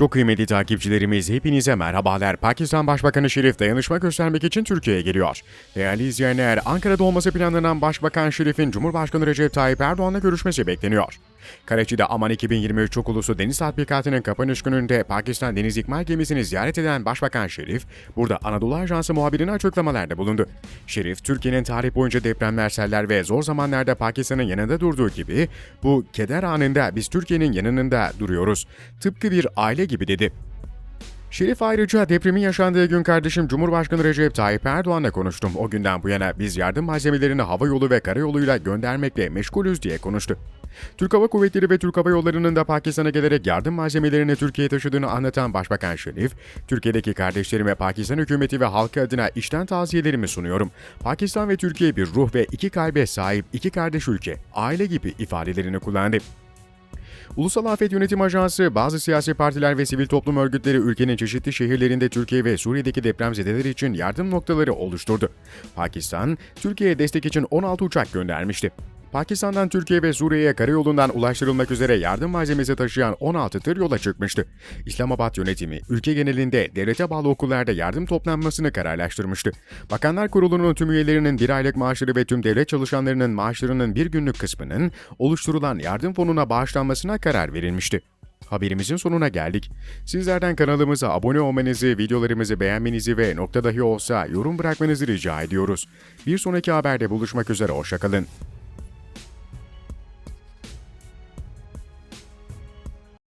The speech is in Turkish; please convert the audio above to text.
Çok kıymetli takipçilerimiz hepinize merhabalar. Pakistan Başbakanı Şerif dayanışma göstermek için Türkiye'ye geliyor. Değerli izleyenler, Ankara'da olması planlanan Başbakan Şerif'in Cumhurbaşkanı Recep Tayyip Erdoğan'la görüşmesi bekleniyor. Karachi'de Aman 2023 Çok Ulusu Deniz Tatbikatı'nın kapanış gününde Pakistan Deniz İkmal Gemisini ziyaret eden Başbakan Şerif, burada Anadolu Ajansı muhabirine açıklamalarda bulundu. Şerif, Türkiye'nin tarih boyunca depremler, seller ve zor zamanlarda Pakistan'ın yanında durduğu gibi, bu keder anında biz Türkiye'nin yanında duruyoruz. Tıpkı bir aile gibi dedi. Şerif ayrıca depremin yaşandığı gün kardeşim Cumhurbaşkanı Recep Tayyip Erdoğan'la konuştum. O günden bu yana biz yardım malzemelerini hava yolu ve karayoluyla göndermekle meşgulüz diye konuştu. Türk Hava Kuvvetleri ve Türk Hava Yolları'nın da Pakistan'a gelerek yardım malzemelerini Türkiye'ye taşıdığını anlatan Başbakan Şerif, Türkiye'deki kardeşlerime Pakistan hükümeti ve halkı adına işten taziyelerimi sunuyorum. Pakistan ve Türkiye bir ruh ve iki kalbe sahip iki kardeş ülke, aile gibi ifadelerini kullandı. Ulusal Afet Yönetim Ajansı, bazı siyasi partiler ve sivil toplum örgütleri ülkenin çeşitli şehirlerinde Türkiye ve Suriye'deki depremzedeler için yardım noktaları oluşturdu. Pakistan, Türkiye'ye destek için 16 uçak göndermişti. Pakistan'dan Türkiye ve Suriye'ye karayolundan ulaştırılmak üzere yardım malzemesi taşıyan 16 tır yola çıkmıştı. İslamabad yönetimi ülke genelinde devlete bağlı okullarda yardım toplanmasını kararlaştırmıştı. Bakanlar Kurulu'nun tüm üyelerinin bir aylık maaşları ve tüm devlet çalışanlarının maaşlarının bir günlük kısmının oluşturulan yardım fonuna bağışlanmasına karar verilmişti. Haberimizin sonuna geldik. Sizlerden kanalımıza abone olmanızı, videolarımızı beğenmenizi ve nokta dahi olsa yorum bırakmanızı rica ediyoruz. Bir sonraki haberde buluşmak üzere, hoşçakalın.